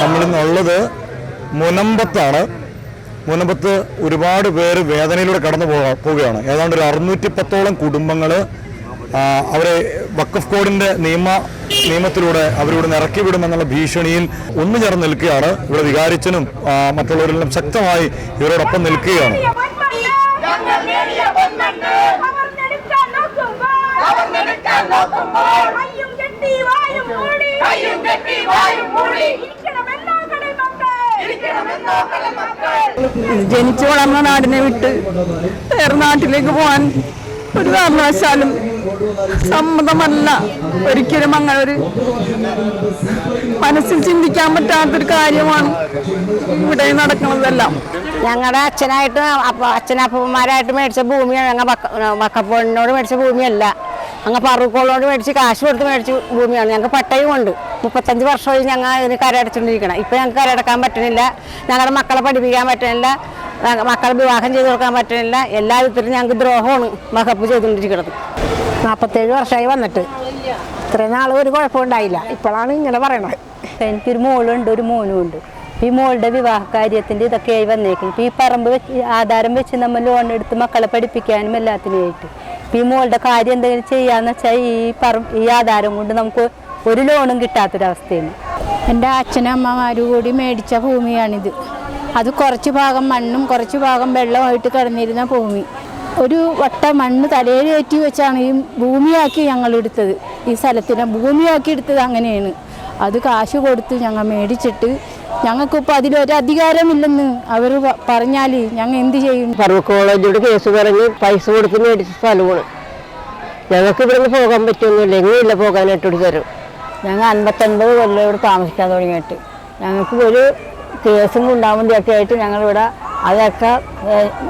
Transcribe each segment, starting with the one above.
നമ്മളിന്നുള്ളത് മുനമ്പത്താണ്. മുനമ്പത്ത് ഒരുപാട് പേര് വേദനയിലൂടെ കടന്നു പോകാ പോവുകയാണ്. ഏതാണ്ട് ഒരു അറുന്നൂറ്റി പത്തോളം കുടുംബങ്ങൾ അവരെ വക്കഫ് കോഡിന്റെ നിയമ നിയമത്തിലൂടെ അവരോട് ഇറക്കി വിടുമെന്നുള്ള ഭീഷണിയിൽ ഒന്നു ചേർന്ന് നിൽക്കുകയാണ്. ഇവിടെ വികാരിച്ചനും മറ്റുള്ളവരിലും ശക്തമായി ഇവരോടൊപ്പം നിൽക്കുകയാണ്. ജനിച്ചു വളർന്ന നാടിനെ വിട്ട് വേറെ നാട്ടിലേക്ക് പോകാൻ ഒരു കാരണവശാലും സമ്മതമല്ല. ഒരിക്കലും അങ്ങനെ ഒരു മനസ്സിൽ ചിന്തിക്കാൻ പറ്റാത്തൊരു കാര്യമാണ് ഇവിടെ നടക്കുന്നതെല്ലാം. ഞങ്ങളുടെ അച്ഛനായിട്ട് അപ്പ അച്ഛനപ്പന്മാരായിട്ട് മേടിച്ച ഭൂമിയാണ്. ഞങ്ങൾ വക്കപ്പോളിനോട് മേടിച്ച ഭൂമിയല്ല. ഞങ്ങൾ പറൂക്കോളിനോട് മേടിച്ച് കാശ് കൊടുത്ത് മേടിച്ച ഭൂമിയാണ്. ഞങ്ങൾക്ക് പട്ടയം ഉണ്ട്. മുപ്പത്തഞ്ച് വർഷമായി ഞങ്ങൾ ഇതിന് കരടച്ചുകൊണ്ടിരിക്കണം ഇപ്പം ഞങ്ങൾക്ക് കരടക്കാൻ പറ്റണില്ല. ഞങ്ങളുടെ മക്കളെ പഠിപ്പിക്കാൻ പറ്റണില്ല. മക്കളെ വിവാഹം ചെയ്ത് കൊടുക്കാൻ പറ്റണില്ല. എല്ലാ വിധത്തിലും ഞങ്ങൾക്ക് ദ്രോഹമാണ് വകപ്പ് ചെയ്തുകൊണ്ടിരിക്കുന്നത് നാൽപ്പത്തേഴ് വർഷമായി വന്നിട്ട്. ഇത്രയും നാൾ ഒരു കുഴപ്പമുണ്ടായില്ല ഇപ്പോഴാണ് ഇങ്ങനെ പറയണത്. എനിക്കൊരു മോളുണ്ട് ഒരു മോനും ഉണ്ട്. ഈ മോളുടെ വിവാഹ കാര്യത്തിന്റെ ഇതൊക്കെയായി വന്നേക്കും ഇപ്പം ഈ പറമ്പ് വെച്ച് ആധാരം വെച്ച് നമ്മൾ ലോൺ എടുത്ത് മക്കളെ പഠിപ്പിക്കാനും എല്ലാത്തിനുമായിട്ട് ഇപ്പം ഈ മോളുടെ കാര്യം എന്തെങ്കിലും ചെയ്യാന്ന് വെച്ചാൽ ഈ പറമ്പ് ഈ ആധാരം കൊണ്ട് നമുക്ക് ഒരു ലോണും കിട്ടാത്തൊരവസ്ഥയാണ്. എന്റെ അച്ഛനമ്മമാരും കൂടി മേടിച്ച ഭൂമിയാണിത്. അത് കുറച്ച് ഭാഗം മണ്ണും കുറച്ച് ഭാഗം വെള്ളമായിട്ട് കിടന്നിരുന്ന ഭൂമി. ഒരു വട്ട മണ്ണ് തലയിൽ കയറ്റി വെച്ചാണ് ഈ ഭൂമിയാക്കി ഞങ്ങൾ എടുത്തത്. ഈ സ്ഥലത്തിനെ ഭൂമിയാക്കി എടുത്തത് അങ്ങനെയാണ്. അത് കാശ് കൊടുത്ത് ഞങ്ങൾ മേടിച്ചിട്ട് ഞങ്ങൾക്കിപ്പോൾ അതിലൊരു അധികാരമില്ലെന്ന് അവർ പറഞ്ഞാൽ ഞങ്ങൾ എന്ത് ചെയ്യും? ഫറൂഖ് കോളേജിലൂടെ കേസ് പറഞ്ഞ് പൈസ കൊടുത്ത് മേടിച്ച സ്ഥലമാണ്. ഞങ്ങൾക്ക് ഇവിടുന്ന് പോകാൻ പറ്റുന്നില്ല എങ്ങനെയില്ല പോകാനായിട്ട് ഒരു തരും ഞങ്ങൾ അൻപത്തൊൻപത് കൊല്ലം ഇവിടെ താമസിക്കാൻ തുടങ്ങിയിട്ട്. ഞങ്ങൾക്ക് ഒരു കേസും ഉണ്ടാവുന്നതൊക്കെ ആയിട്ട് ഞങ്ങളിവിടെ അതൊക്കെ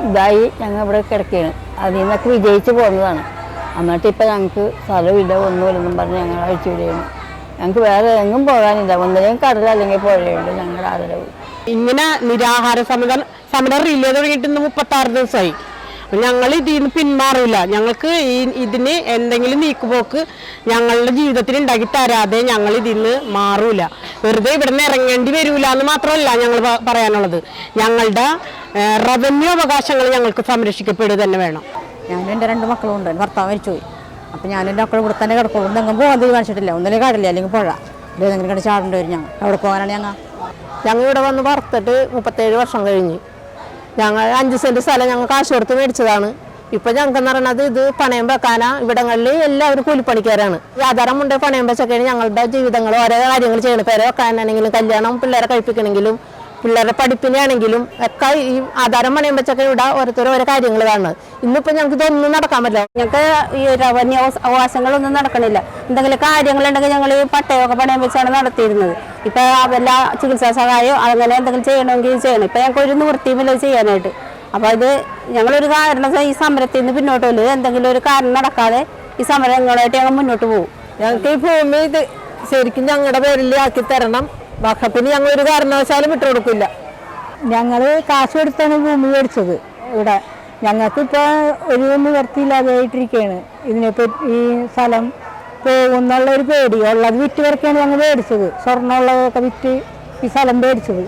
ഇതായി ഞങ്ങൾ ഇവിടെ കിടക്കുകയാണ്. അതിൽ നിന്നൊക്കെ വിജയിച്ച് പോകുന്നതാണ്. എന്നിട്ട് ഇപ്പം ഞങ്ങൾക്ക് സ്ഥലമില്ല ഒന്നുമില്ലെന്നും പറഞ്ഞ് ഞങ്ങൾ അഴിച്ചു വിടുകയാണ്. ഞങ്ങൾക്ക് വേറെ എങ്ങും പോകാനില്ല. ഒന്നിനെയും കടല അല്ലെങ്കിൽ പുഴയുണ്ട് ഞങ്ങളുടെ ആദരവ് ഇങ്ങനെ നിരാഹാര സമരം സമരം റിലേ തുടങ്ങിയിട്ട് മുപ്പത്തി ആറ് ദിവസമായി. ഞങ്ങൾ ഇതിൽ നിന്ന് പിന്മാറില്ല ഞങ്ങൾക്ക് ഈ ഇതിന് എന്തെങ്കിലും നീക്കുപോക്ക് ഞങ്ങളുടെ ജീവിതത്തിൽ ഉണ്ടാക്കി തരാതെ ഞങ്ങൾ ഇതിൽ നിന്ന് മാറൂല. വെറുതെ ഇവിടെ നിന്ന് ഇറങ്ങേണ്ടി വരൂല എന്ന് മാത്രമല്ല ഞങ്ങൾ പറയാനുള്ളത്. ഞങ്ങളുടെ റവന്യൂ അവകാശങ്ങൾ ഞങ്ങൾക്ക് സംരക്ഷിക്കപ്പെടുക തന്നെ വേണം. ഞാനും എന്റെ രണ്ട് മക്കളും ഉണ്ട്. ഭർത്താവ് മരിച്ചുപോയി. അപ്പം ഞാനും എന്റെ മക്കളും ഇവിടെ തന്നെ കിടക്കുള്ളൂ. എന്തെങ്കിലും പോകാൻ തീരുമാനിച്ചിട്ടില്ല. ഒന്നിലെ കാടില്ല അല്ലെങ്കിൽ പുഴ. ഇതെങ്ങനെ കണ്ട് ചാടേണ്ടി വരും ഞങ്ങൾ. അവിടെ പോകാനാണ് ഞങ്ങൾ ഞങ്ങൾ ഇവിടെ വന്ന് വറുത്തിട്ട് മുപ്പത്തേഴ് വർഷം കഴിഞ്ഞ്. ഞങ്ങൾ അഞ്ച് സെന്റ് സ്ഥലം ഞങ്ങൾ കാശ് കൊടുത്ത് മേടിച്ചതാണ്. ഇപ്പം ഞങ്ങൾക്ക് എന്ന് പറയുന്നത് ഇത് പണയം വെക്കാനാ. ഇവിടങ്ങളിൽ എല്ലാവരും കൂലിപ്പണിക്കാരാണ്. ഉണ്ട്. പണയം വെച്ചൊക്കെയാണ് ഞങ്ങളുടെ ജീവിതങ്ങൾ. ഓരോ കാര്യങ്ങൾ ചെയ്യണം പേരെ വെക്കാനാണെങ്കിലും കല്യാണം പിള്ളേരെ കഴിപ്പിക്കണമെങ്കിലും പിള്ളേരുടെ പഠിപ്പിനാണെങ്കിലും ഒക്കെ ഈ ആധാരം പണയം വെച്ചൊക്കെ ഇവിടെ ഓരോരുത്തരും ഓരോ കാര്യങ്ങൾ കാണുന്നത്. ഇന്നിപ്പോ ഞങ്ങൾക്ക് ഇതൊന്നും നടക്കാൻ പറ്റില്ല. ഞങ്ങൾക്ക് ഈ അവകാശങ്ങളൊന്നും നടക്കണില്ല. എന്തെങ്കിലും കാര്യങ്ങളുണ്ടെങ്കിൽ ഞങ്ങൾ ഈ പട്ടയമൊക്കെ പണയം വെച്ചാണ് നടത്തിയിരുന്നത്. ഇപ്പൊ എല്ലാ ചികിത്സാ സഹായം അങ്ങനെ എന്തെങ്കിലും ചെയ്യണമെങ്കിൽ ചെയ്യണം. ഇപ്പൊ ഞങ്ങൾക്ക് ഒരു നിവൃത്തിയുമില്ല ചെയ്യാനായിട്ട്. അപ്പൊ ഇത് ഞങ്ങളൊരു കാരണം ഈ സമരത്തിൽ നിന്ന് പിന്നോട്ട് പോലും എന്തെങ്കിലും ഒരു കാരണം നടക്കാതെ ഈ സമരങ്ങളായിട്ട് ഞങ്ങൾ മുന്നോട്ട് പോകും. ഞങ്ങൾക്ക് ഈ ഭൂമി ഇത് ശരിക്കും ഞങ്ങളുടെ പേരിൽ ആക്കി തരണം. വഖപ്പിന് ഞങ്ങൾ ഒരു കാരണവശാലും വിട്ടുകൊടുക്കില്ല ഞങ്ങൾ കാശ് കൊടുത്താണ് ഭൂമി മേടിച്ചത്. ഇവിടെ ഞങ്ങൾക്കിപ്പോൾ ഒരു നിവർത്തിയില്ലാതായിട്ടിരിക്കുകയാണ് ഇതിനെപ്പറ്റി ഈ സ്ഥലം പോകുന്നുള്ള ഒരു പേടി. ഉള്ളത് വിറ്റ് വരക്കാണ് ഞങ്ങൾ മേടിച്ചത്. സ്വർണമുള്ളതൊക്കെ വിറ്റ് ഈ സ്ഥലം മേടിച്ചത്.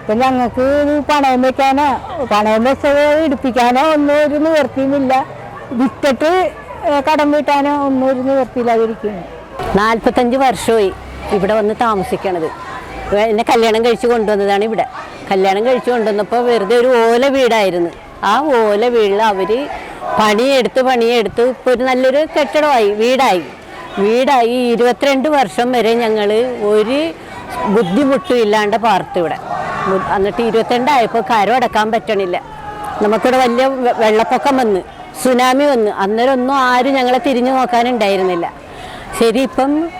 ഇപ്പം ഞങ്ങൾക്ക് ഇത് പണയം വെക്കാനോ പണയം വെച്ചത് ഇടിപ്പിക്കാനോ ഒന്നും ഒരു നിവർത്തിയുമില്ല. വിറ്റിട്ട് കടം വീട്ടാനോ ഒന്നും ഒരു നിവർത്തിയില്ലാതിരിക്കുകയാണ് നാൽപ്പത്തഞ്ച് വർഷമായി ഇവിടെ വന്ന് താമസിക്കണത്. എന്നെ കല്യാണം കഴിച്ച് കൊണ്ടുവന്നതാണ് ഇവിടെ. കല്യാണം കഴിച്ച് കൊണ്ടുവന്നപ്പോൾ വെറുതെ ഒരു ഓല വീടായിരുന്നു. ആ ഓല വീട്ടിൽ അവർ പണിയെടുത്ത് പണിയെടുത്ത് ഇപ്പോൾ ഒരു നല്ലൊരു കെട്ടിടമായി വീടായി. വീടായി ഇരുപത്തിരണ്ട് വർഷം വരെ ഞങ്ങൾ ഒരു ബുദ്ധിമുട്ടും ഇല്ലാണ്ട് പാർത്തു ഇവിടെ. എന്നിട്ട് ഇരുപത്തിരണ്ടായപ്പോൾ കരം അടക്കാൻ പറ്റണില്ല. നമുക്കിവിടെ വലിയ വെള്ളപ്പൊക്കം വന്ന് സുനാമി വന്ന്. അന്നേരം ഒന്നും ആരും ഞങ്ങളെ തിരിഞ്ഞു നോക്കാനുണ്ടായിരുന്നില്ല. ശരി ഇപ്പം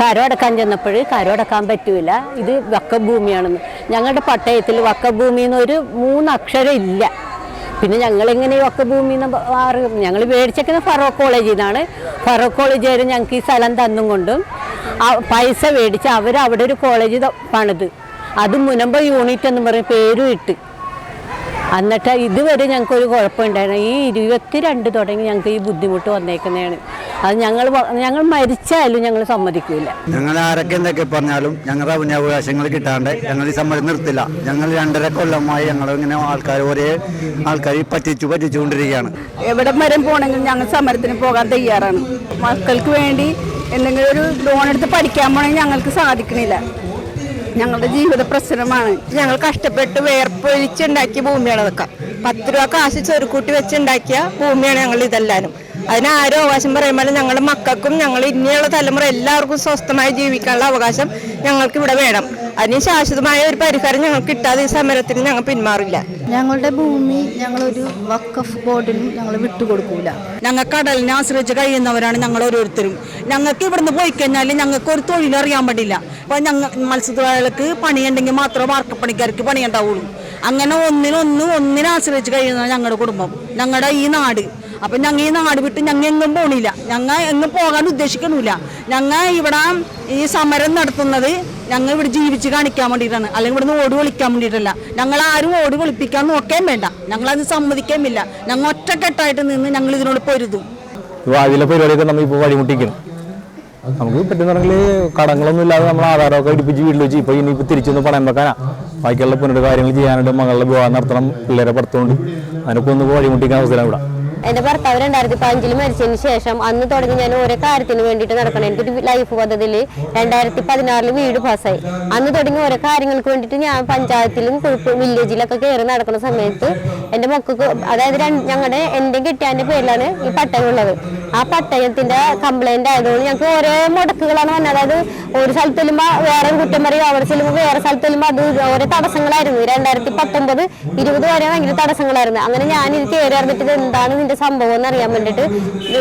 കരം അടക്കാൻ ചെന്നപ്പോൾ കരം അടക്കാൻ പറ്റൂല. ഇത് വക്കഭൂമിയാണെന്ന്. ഞങ്ങളുടെ പട്ടയത്തിൽ വക്കഭൂമി എന്നൊരു മൂന്നക്ഷരം ഇല്ല. പിന്നെ ഞങ്ങളിങ്ങനെ വക്കഭൂമി എന്ന് മാറി? ഞങ്ങൾ മേടിച്ചേക്കുന്ന ഫറോക്ക് കോളേജിൽ നിന്നാണ് ഫറോക്ക് കോളേജുകാർ ഞങ്ങൾക്ക് ഈ സ്ഥലം തന്നും കൊണ്ടും പൈസ മേടിച്ച് അവർ അവിടെ ഒരു കോളേജ് പണിത്. അത് മുനമ്പ യൂണിറ്റ് എന്ന് പറയും പേരും ഇട്ട്. എന്നിട്ട് ഇതുവരെ ഞങ്ങൾക്ക് ഒരു കുഴപ്പമുണ്ടായിരുന്നു ഈ ഇരുപത്തിരണ്ട് തുടങ്ങി ഞങ്ങൾക്ക് ഈ ബുദ്ധിമുട്ട് വന്നേക്കുന്നതാണ്. അത് ഞങ്ങൾ ഞങ്ങൾ മരിച്ചാലും ഞങ്ങൾ സമ്മതിക്കില്ല ഞങ്ങൾ ആരൊക്കെ എന്തൊക്കെ പറഞ്ഞാലും ഞങ്ങളുടെ അവകാശങ്ങൾ കിട്ടാണ്ട് ഞങ്ങൾ ഈ സമരം നിർത്തില്ല. ഞങ്ങൾ രണ്ടര കൊല്ലമായി ഞങ്ങൾ ഇങ്ങനെ ആൾക്കാർ ഒരേ ആൾക്കാർ പറ്റിച്ചു പറ്റിച്ചുകൊണ്ടിരിക്കുകയാണ്. എവിടെ മരം പോകണമെങ്കിലും ഞങ്ങൾ സമരത്തിന് പോകാൻ തയ്യാറാണ്. മക്കൾക്ക് വേണ്ടി എന്തെങ്കിലും ഒരു ലോൺ എടുത്ത് പഠിക്കാൻ പോകണമെങ്കിൽ ഞങ്ങൾക്ക് സാധിക്കണില്ല. ഞങ്ങളുടെ ജീവിത പ്രശ്നമാണ്. ഞങ്ങൾ കഷ്ടപ്പെട്ട് വേർപ്പൊഴിച്ചുണ്ടാക്കിയ ഭൂമിയാണ് അതൊക്കെ. പത്ത് രൂപ കാശ് ചെറുക്കൂട്ടി വെച്ചുണ്ടാക്കിയ ഭൂമിയാണ് ഞങ്ങൾ ഇതെല്ലാനും അതിന് ആരും അവകാശം പറയുമ്പോൾ ഞങ്ങളുടെ മക്കൾക്കും ഞങ്ങൾ ഇനിയുള്ള തലമുറ എല്ലാവർക്കും സ്വസ്ഥമായി ജീവിക്കാനുള്ള അവകാശം ഞങ്ങൾക്ക് ഇവിടെ വേണം. അതിന് ശാശ്വതമായ ഒരു പരിഹാരം ഞങ്ങൾക്ക് കിട്ടാതെ ഈ സമരത്തിന് ഞങ്ങൾ പിന്മാറില്ല. ഞങ്ങളുടെ ഭൂമി ഞങ്ങളൊരു വക്കഫ് ബോർഡിന് ഞങ്ങൾ വിട്ടുകൊടുക്കൂല. ഞങ്ങൾ കടലിനെ ആശ്രയിച്ച് കഴിയുന്നവരാണ് ഞങ്ങൾ ഓരോരുത്തരും. ഞങ്ങൾക്ക് ഇവിടുന്ന് പോയി കഴിഞ്ഞാൽ ഞങ്ങൾക്ക് ഒരു തൊഴിലറിയാൻ പാടില്ല. അപ്പൊ ഞങ്ങൾ മത്സ്യത്തൊഴിലാളികൾക്ക് പണിയുണ്ടെങ്കിൽ മാത്രമേ വാർക്കപ്പണിക്കാർക്ക് പണിയുണ്ടാവുള്ളൂ. അങ്ങനെ ഒന്നിനൊന്നും ഒന്നിനെ ആശ്രയിച്ച് കഴിയുന്ന ഞങ്ങളുടെ കുടുംബം. ഞങ്ങളുടെ ഈ നാട്. അപ്പൊ ഞങ്ങൾ ഈ നാട് വിട്ട് ഞങ്ങൾ എങ്ങും പോണില്ല. ഞങ്ങൾ എങ്ങും പോകാൻ ഉദ്ദേശിക്കണില്ല. ഞങ്ങൾ ഇവിടെ ഈ സമരം നടത്തുന്നത് ഞങ്ങൾ ഇവിടെ ജീവിച്ച് കാണിക്കാൻ വേണ്ടിയിട്ടാണ് അല്ലെങ്കിൽ ഇവിടുന്ന് ഓടി വിളിക്കാൻ വേണ്ടിയിട്ടല്ല ഞങ്ങൾ ആരും ഓടി വിളിപ്പിക്കാൻ നോക്കേം വേണ്ട. ഞങ്ങളത് സമ്മതിക്കേമില്ല ഞങ്ങൾ ഒറ്റക്കെട്ടായിട്ട് നിന്ന് ഞങ്ങൾ ഇതിനോട് പൊരുതും. അതിലെ പരിപാടിയൊക്കെ നമ്മൾ ഇപ്പോൾ വഴിമുട്ടിക്കണം നമുക്ക് പറ്റുന്നുണ്ടെങ്കിൽ കടങ്ങളൊന്നും ഇല്ലാതെ നമ്മൾ ആധാരമൊക്കെ അടുപ്പിച്ച് വീട്ടിൽ വെച്ച് ഇപ്പോൾ ഇനിയിപ്പോൾ തിരിച്ചൊന്ന് പണയം വെക്കാനാ. ബാക്കിയുള്ള പുനരുടെ കാര്യങ്ങൾ ചെയ്യാനായിട്ട് മകളുടെ വിവാഹം നടത്തണം. പിള്ളേരെ പുറത്തുകൊണ്ട് അതിനൊക്കെ ഒന്ന് വഴിമുട്ടിക്കാൻ അവസരം ഇവിടെ. എന്റെ ഭർത്താവ് രണ്ടായിരത്തി പതിനഞ്ചിൽ മരിച്ചതിന് ശേഷം അന്ന് തുടങ്ങി ഞാൻ ഓരോ കാര്യത്തിന് വേണ്ടിയിട്ട് നടക്കണം. എനിക്കൊരു ലൈഫ് പദ്ധതിയിൽ രണ്ടായിരത്തി പതിനാറിൽ വീട് പാസ്സായി അന്ന് തുടങ്ങി ഓരോ കാര്യങ്ങൾക്ക് വേണ്ടിട്ട് ഞാൻ പഞ്ചായത്തിലും വില്ലേജിലൊക്കെ കയറി നടക്കുന്ന സമയത്ത് എന്റെ മക്കൾക്ക് അതായത് ഞങ്ങളുടെ എന്റെ കെട്ടിയാന്റെ പേരിലാണ് ഈ പട്ടയം ഉള്ളത്. ആ പട്ടയത്തിന്റെ കംപ്ലൈന്റ് ആയതുകൊണ്ട് ഞങ്ങൾക്ക് ഓരോ മുടക്കുകളാണ് വന്നത്. അതായത് ഒരു സ്ഥലത്ത് ചെല്ലുമ്പോൾ വേറെ കുറ്റം പറയും അവിടെ ചെല്ലുമ്പോൾ വേറെ സ്ഥലത്ത് ചെല്ലുമ്പോൾ അത് ഓരോ തടസ്സങ്ങളായിരുന്നു. രണ്ടായിരത്തി പത്തൊമ്പത് ഇരുപത് വരെ ഭയങ്കര തടസ്സങ്ങളായിരുന്നു. അങ്ങനെ ഞാൻ ഇത് കയറി അറിഞ്ഞിട്ട് എന്താണ് എന്താണ് ഇതിന്റെ സംഭവം എന്ന് അറിയാൻ വേണ്ടിയിട്ട്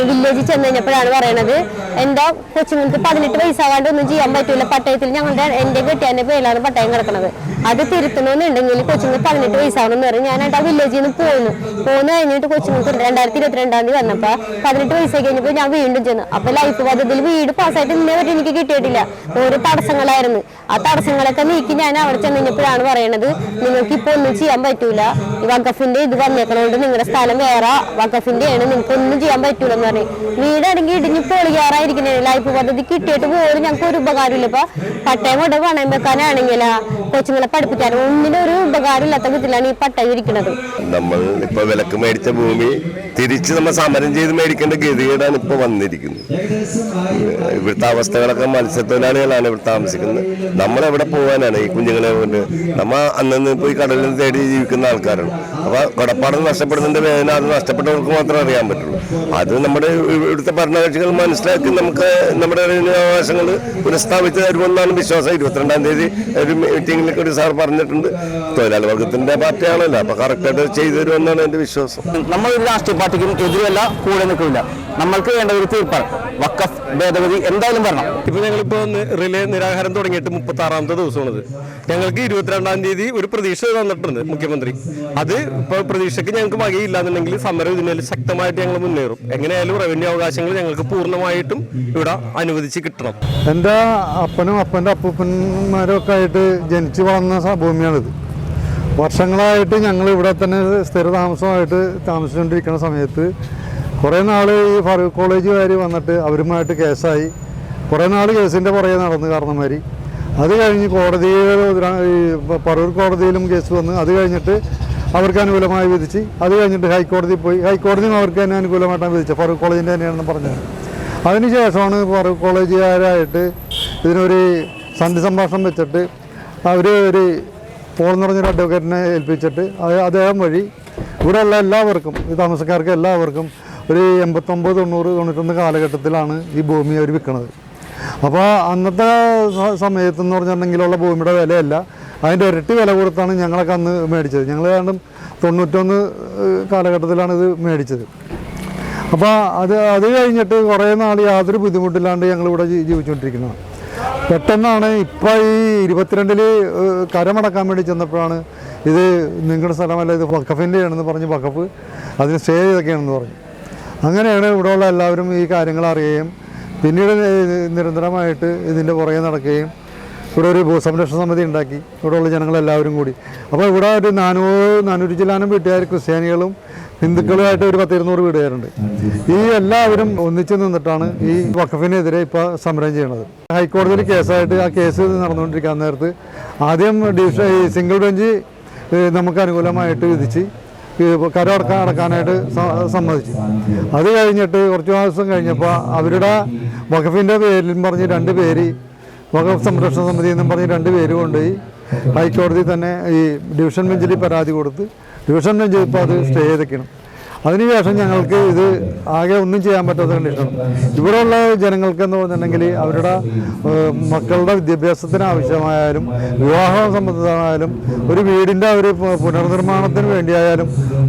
വില്ലേജിൽ ചെന്ന് കഴിഞ്ഞപ്പോഴാണ് പറയണത്. എന്തോ കൊച്ചുങ്ങൾക്ക് പതിനെട്ട് വയസ്സാകാണ്ട് ഒന്നും ചെയ്യാൻ പറ്റൂല. പട്ടയത്തിൽ ഞങ്ങളുടെ എന്റെ കെട്ടിയാന്റെ പേരിലാണ് പട്ടയം കിടക്കുന്നത് അത് തിരുത്തണമെന്നുണ്ടെങ്കിൽ കൊച്ചുങ്ങൾക്ക് പതിനെട്ട് വയസ്സാവണമെന്ന് എന്ന് ഞാനായിട്ട് ആ വില്ലേജിൽ നിന്ന് പോന്നു. പോന്നു കഴിഞ്ഞിട്ട് കൊച്ചുങ്ങൾക്ക് രണ്ടായിരത്തി ഇരുപത്തിരണ്ടാം തീയതി വന്നപ്പോ പതിനെട്ട് വയസ്സായി കഴിഞ്ഞപ്പോൾ ഞാൻ വീണ്ടും ചെന്നു. അപ്പോൾ ലൈഫ് പദ്ധതിയിൽ വീട് പാസ്സായിട്ട് ഇന്നേ വരെ എനിക്ക് കിട്ടിയിട്ടില്ല. ഓരോ തടസ്സങ്ങളായിരുന്നു. ആ തടസ്സങ്ങളൊക്കെ നീക്കി ഞാൻ അവിടെ ചെന്ന് കഴിഞ്ഞപ്പോഴാണ് പറയണത് നിങ്ങൾക്ക് ഇപ്പൊ ഒന്നും ചെയ്യാൻ പറ്റൂല. ഈ വഖഫിന്റെ ഇത് വന്നേക്കണോണ്ട് നിങ്ങളുടെ സ്ഥലം വേറെ വഖഫിന്റെ ആണ് നിങ്ങൾക്ക് ഒന്നും ചെയ്യാൻ പറ്റൂല എന്ന് പറഞ്ഞു. വീടാണെങ്കിൽ ഇടിഞ്ഞു പൊളിയാറായിരിക്കുന്ന ലൈഫ് പദ്ധതി കിട്ടിയിട്ട് പോലും ഞങ്ങൾക്ക് ഒരു ഉപകാരമില്ല. ഇപ്പൊ പട്ടയം കൊണ്ട് പണയം വെക്കാനാണെങ്കിലാ കൊച്ചുങ്ങളെ പഠിപ്പിക്കാനും ഒന്നിനും ഒരു ഉപകാരം ഇല്ലാത്ത വിധത്തിലാണ് ഈ പട്ടയം ഇരിക്കുന്നത് നമ്മൾ ഇപ്പൊ വിലക്ക് മേടിച്ച ഭൂമി തിരിച്ച് നമ്മൾ സമരം ചെയ്ത് മേടിക്കേണ്ട ഗതികേടാണ് ഇപ്പൊ വന്നിരിക്കുന്നത്. ഇവിടുത്തെ അവസ്ഥകളൊക്കെ മത്സ്യത്തൊഴിലാളികളാണ് ഇവിടെ താമസിക്കുന്നത്. നമ്മൾ എവിടെ പോകാനാണ് ഈ കുഞ്ഞുങ്ങളെ കൊണ്ട്? നമ്മ അന്നു പോയി കടലിൽ തേടി ജീവിക്കുന്ന ആൾക്കാരാണ്. അപ്പൊ കടപ്പാടം നഷ്ടപ്പെടുന്നതിന്റെ വേദന അത് നഷ്ടപ്പെട്ടവർക്ക് മാത്രമേ അറിയാൻ പറ്റുള്ളൂ. അത് നമ്മുടെ ഇവിടുത്തെ ഭരണകക്ഷികൾ മനസ്സിലാക്കി നമുക്ക് നമ്മുടെ അവകാശങ്ങൾ പുനഃസ്ഥാപിച്ച് തരുമെന്നാണ് വിശ്വാസം. ഇരുപത്തിരണ്ടാം തീയതി ഒരു മീറ്റിംഗിലേക്ക് ഒരു സാർ പറഞ്ഞിട്ടുണ്ട്. തൊഴിലാളി വർഗത്തിന്റെ പാർട്ടിയാണല്ലോ. അപ്പൊ കറക്റ്റായിട്ട് ചെയ്തു തരുമെന്നാണ് എന്റെ വിശ്വാസം. നമ്മൾ ഒരു രാഷ്ട്രീയ പാർട്ടിക്കും എതിരല്ല കൂടെ നിൽക്കില്ല. നമ്മൾക്ക് വേണ്ട ഒരു തീർപ്പാണ്. വക്കഫ് ഭേദഗതി എന്തായാലും വരണം. ഇപ്പൊ ഞങ്ങളിപ്പോ റിലേ നിരാഹാരം തുടങ്ങിയിട്ട് മുപ്പത്തി ആറാമത്തെ ദിവസമാണ് ഞങ്ങൾക്ക് ഇരുപത്തിരണ്ടാം തീയതി ഒരു പ്രതീക്ഷ തന്നിട്ടുണ്ട് മുഖ്യമന്ത്രി. അത് ഇപ്പൊ പ്രതീക്ഷയ്ക്ക് ഞങ്ങൾക്ക് വകയില്ല എന്നുണ്ടെങ്കിൽ സമരം ഇതിനുവേണ്ടി ശക്തമായിട്ട് ഞങ്ങൾ മുന്നേറും. എങ്ങനെയായാലും റവന്യൂ അവകാശങ്ങൾ ഞങ്ങൾക്ക് പൂർണമായിട്ടും ഇവിടെ അനുവദിച്ച് കിട്ടണം. എന്റെ അപ്പനും അപ്പന്റെ അപ്പൂപ്പന്മാരും ഒക്കെ ആയിട്ട് ജനിച്ചു വളർന്ന ഭൂമിയാണിത്. വർഷങ്ങളായിട്ട് ഞങ്ങൾ ഇവിടെ തന്നെ സ്ഥിരതാമസമായിട്ട് താമസിച്ചുകൊണ്ടിരിക്കുന്ന സമയത്ത് കുറേ നാൾ ഈ ഫറൂഖ് കോളേജുകാർ വന്നിട്ട് അവരുമായിട്ട് കേസായി. കുറേ നാൾ കേസിന്റെ പുറകെ നടന്നു കാരണന്മാർ അത് കഴിഞ്ഞ് കോടതിയിൽ പറൂർ കോടതിയിലും കേസ് വന്ന് അത് കഴിഞ്ഞിട്ട് അവർക്ക് അനുകൂലമായി വിധിച്ച്. അത് കഴിഞ്ഞിട്ട് ഹൈക്കോടതി പോയി. ഹൈക്കോടതിയും അവർക്ക് തന്നെ അനുകൂലമായിട്ടാണ് വിധിച്ചത്. ഫറൂഖ് കോളേജിന്റെ തന്നെയാണെന്ന് പറഞ്ഞത്. അതിനുശേഷമാണ് ഫറൂഖ് കോളേജുകാരായിട്ട് ഇതിനൊരു സന്ധി സംഭാഷണം വെച്ചിട്ട് അവർ ഒരു പോൾ എന്ന് പറഞ്ഞൊരു അഡ്വക്കേറ്റിനെ ഏൽപ്പിച്ചിട്ട് അദ്ദേഹം വഴി ഇവിടെയുള്ള എല്ലാവർക്കും ഈ താമസക്കാർക്ക് എല്ലാവർക്കും ഒരു എൺപത്തൊമ്പത് തൊണ്ണൂറ് തൊണ്ണൂറ്റൊന്ന് കാലഘട്ടത്തിലാണ് ഈ ഭൂമി അവർ വിൽക്കുന്നത് അപ്പോൾ അന്നത്തെ സമയത്തെന്ന് പറഞ്ഞിട്ടുണ്ടെങ്കിലുള്ള ഭൂമിയുടെ വിലയല്ല. അതിന്റെ ഇരട്ടി വില കൊടുത്താണ് ഞങ്ങളൊക്കെ അന്ന് മേടിച്ചത്. ഞങ്ങൾ കാരണം തൊണ്ണൂറ്റൊന്ന് കാലഘട്ടത്തിലാണ് ഇത് മേടിച്ചത്. അപ്പോൾ അത് അത് കഴിഞ്ഞിട്ട് കുറേ നാൾ യാതൊരു ബുദ്ധിമുട്ടില്ലാണ്ട് ഞങ്ങൾ ഇവിടെ ജീവിച്ചുകൊണ്ടിരിക്കുന്നതാണ് പെട്ടെന്നാണ് ഇപ്പോൾ ഈ ഇരുപത്തിരണ്ടിൽ കരമടക്കാൻ വേണ്ടി ചെന്നപ്പോഴാണ് ഇത് നിങ്ങളുടെ സ്ഥലമല്ല ഇത് വക്കഫിന്റെ ആണെന്ന് പറഞ്ഞ് വക്കഫ് അതിന് സ്റ്റേ ചെയ്തൊക്കെയാണെന്ന് പറഞ്ഞു. അങ്ങനെയാണ് ഇവിടെയുള്ള എല്ലാവരും ഈ കാര്യങ്ങൾ അറിയുകയും പിന്നീട് നിരന്തരമായിട്ട് ഇതിന്റെ പുറകെ നടക്കുകയും ഇവിടെ ഒരു ഭൂസംരക്ഷണ സമിതി ഉണ്ടാക്കി. ഇവിടെയുള്ള ജനങ്ങളെല്ലാവരും കൂടി. അപ്പോൾ ഇവിടെ ഒരു നാനൂറ് നാനൂറ്റി ജില്ലാനും വീട്ടുകാർ ക്രിസ്ത്യാനികളും ഹിന്ദുക്കളുമായിട്ട് ഒരു പത്തിരുന്നൂറ് വീടുകാരുണ്ട് ഈ എല്ലാവരും ഒന്നിച്ചു നിന്നിട്ടാണ് ഈ വഖഫിനെതിരെ ഇപ്പോൾ സമരം ചെയ്യുന്നത് ഹൈക്കോടതിയിൽ കേസായിട്ട് ആ കേസ് നടന്നുകൊണ്ടിരിക്കാൻ നേരത്ത് ആദ്യം ഡിവിഷൻ ഈ സിംഗിൾ ബെഞ്ച് നമുക്ക് അനുകൂലമായിട്ട് വിധിച്ച് കരം അടക്കാൻ അടക്കാനായിട്ട് സമ്മതിച്ചു. അത് കഴിഞ്ഞിട്ട് കുറച്ച് മാസം കഴിഞ്ഞപ്പോൾ അവരുടെ വഖഫിന്റെ പേരിലും പറഞ്ഞ് രണ്ട് പേര് വഖഫ് സംരക്ഷണ സമിതി എന്നും പറഞ്ഞ് രണ്ട് പേര് കൊണ്ടുപോയി ഹൈക്കോടതി തന്നെ ഈ ഡിവിഷൻ ബെഞ്ചിൽ പരാതി കൊടുത്ത് ഡിവിഷൻ ബെഞ്ച് ഇപ്പോൾ അത് സ്റ്റേ ചെയ്തേക്കണം. അതിനുശേഷം ഞങ്ങൾക്ക് ഇത് ആകെ ഒന്നും ചെയ്യാൻ പറ്റാത്ത കണ്ടീഷൻ ഇവിടെയുള്ള ജനങ്ങൾക്ക് എന്ന് പറഞ്ഞിട്ടുണ്ടെങ്കിൽ അവരുടെ മക്കളുടെ വിദ്യാഭ്യാസത്തിന് ആവശ്യമായാലും വിവാഹ സംബന്ധമായാലും ഒരു വീടിന്റെ ഒരു പുനർനിർമ്മാണത്തിന് വേണ്ടിയായാലും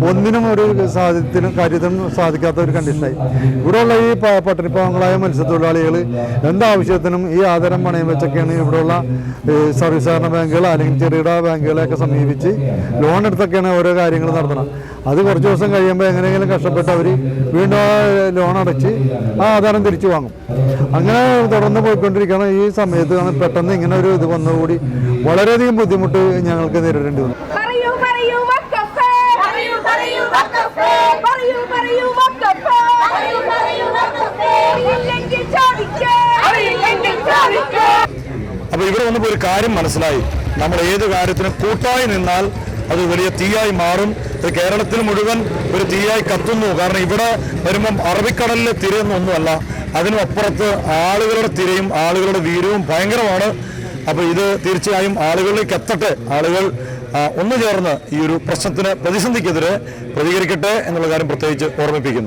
ഒന്നിനും ഒരു സാധ്യത്തിനും കാര്യത്തിനും സാധിക്കാത്ത ഒരു കണ്ടീഷനായി ഇവിടെയുള്ള ഈ പട്ടണിപ്പാവങ്ങളായ മത്സ്യത്തൊഴിലാളികൾ എന്താവശ്യത്തിനും ഈ ആധാരം പണയം വെച്ചൊക്കെയാണ് ഇവിടെയുള്ള ഏഹ്, സർവീസ് സഹകരണ ബാങ്കുകൾ അല്ലെങ്കിൽ ചെറുകിട ബാങ്കുകളെയൊക്കെ സമീപിച്ച് ലോൺ എടുത്തൊക്കെയാണ് ഓരോ കാര്യങ്ങൾ നടത്തണം അത് കുറച്ച് ദിവസം കഴിയുമ്പോൾ എങ്ങനെയെങ്കിലും കഷ്ടപ്പെട്ട് അവർ വീണ്ടും ആ ലോൺ അടച്ച് ആ ആധാരം തിരിച്ചു വാങ്ങും. അങ്ങനെ തുടർന്ന് പോയിക്കൊണ്ടിരിക്കുകയാണ്. ഈ സമയത്താണ് പെട്ടെന്ന് ഇങ്ങനെ ഒരു ഇത് വന്നുകൂടി. വളരെയധികം ബുദ്ധിമുട്ട് ഞങ്ങൾക്ക് നേരിടേണ്ടി വന്നു. പറയൂ പറയൂ വക്കഫ് പറയൂ പറയൂ വക്കഫ് പറയൂ പറയൂ വക്കഫ് പറയൂ പറയൂ വക്കഫ് ഇല്ലെങ്കിൽ ചോദിക്കേ അറിയില്ലെങ്കിൽ ചോദിക്കൂ അപ്പോൾ ഇവിടെ വന്നപ്പോൾ ഒരു കാര്യം മനസ്സിലായി. നമ്മൾ ഏത് കാര്യത്തിനും കൂട്ടായി നിന്നാൽ അത് വലിയ തീയായി മാറും. ഇത് കേരളത്തിൽ മുഴുവൻ ഒരു തീയായി കത്തുന്നു. കാരണം ഇവിടെ വരുമ്പം അറബിക്കടലിലെ തിരയൊന്നൊന്നുമല്ല അതിനും അപ്പുറത്ത് ആളുകളുടെ തിരയും ആളുകളുടെ വീരവും ഭയങ്കരമാണ്. അപ്പോൾ ഇത് തീർച്ചയായും ആളുകളിലേക്ക് എത്തട്ടെ. ആളുകൾ ഒന്നു ചേർന്ന് ഈ ഒരു പ്രശ്നത്തിന് പ്രതിസന്ധിക്കെതിരെ പ്രതികരിക്കട്ടെ എന്നുള്ള കാര്യം പ്രത്യേകിച്ച് ഓർമ്മിപ്പിക്കുന്നു.